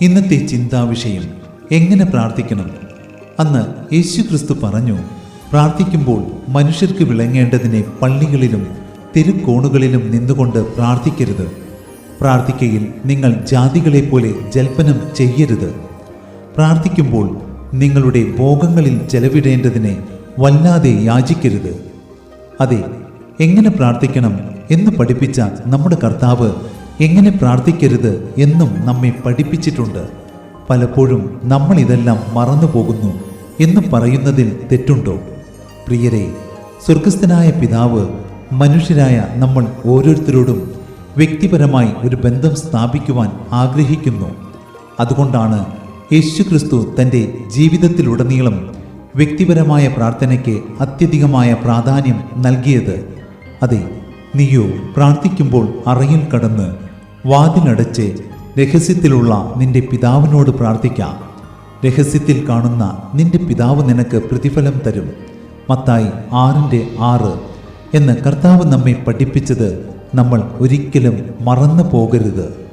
ഇന്നത്തെ ചിന്താവിഷയം എങ്ങനെ പ്രാർത്ഥിക്കണം? അന്ന് യേശു ക്രിസ്തു പറഞ്ഞു പ്രാർത്ഥിക്കുമ്പോൾ മനുഷ്യർക്ക് വിളങ്ങേണ്ടതിനെ പള്ളികളിലും തെരുക്കോണുകളിലും നിന്നുകൊണ്ട് പ്രാർത്ഥിക്കരുത്. പ്രാർത്ഥിക്കയിൽ നിങ്ങൾ ജാതികളെ പോലെ ജൽപ്പനം ചെയ്യരുത്. പ്രാർത്ഥിക്കുമ്പോൾ നിങ്ങളുടെ ഭോഗങ്ങളിൽ ചെലവിടേണ്ടതിനെ വല്ലാതെ യാചിക്കരുത്. അതെ എങ്ങനെ പ്രാർത്ഥിക്കണം എന്ന് പഠിപ്പിച്ച നമ്മുടെ കർത്താവ് എങ്ങനെ പ്രാർത്ഥിക്കരുത് എന്നും നമ്മെ പഠിപ്പിച്ചിട്ടുണ്ട്. പലപ്പോഴും നമ്മൾ ഇതെല്ലാം മറന്നു പോകുന്നു എന്ന് പറയുന്നതിൽ തെറ്റുണ്ടോ? പ്രിയരെ സ്വർഗസ്ഥനായ പിതാവ് മനുഷ്യരായ നമ്മൾ ഓരോരുത്തരോടും വ്യക്തിപരമായി ഒരു ബന്ധം സ്ഥാപിക്കുവാൻ ആഗ്രഹിക്കുന്നു. അതുകൊണ്ടാണ് യേശുക്രിസ്തു തന്റെ ജീവിതത്തിലുടനീളം വ്യക്തിപരമായ പ്രാർത്ഥനയ്ക്ക് അത്യധികമായ പ്രാധാന്യം നൽകിയത്. അതെ നീയോ പ്രാർത്ഥിക്കുമ്പോൾ അറയിൽ കടന്ന് വാതിലടച്ച് രഹസ്യത്തിലുള്ള നിന്റെ പിതാവിനോട് പ്രാർത്ഥിക്കാം. രഹസ്യത്തിൽ കാണുന്ന നിന്റെ പിതാവ് നിനക്ക് പ്രതിഫലം തരും. മത്തായി ആറിന്റെ ആറ്. എന്ന് കർത്താവ് നമ്മെ പഠിപ്പിച്ചത് നമ്മൾ ഒരിക്കലും മറന്നു പോകരുത്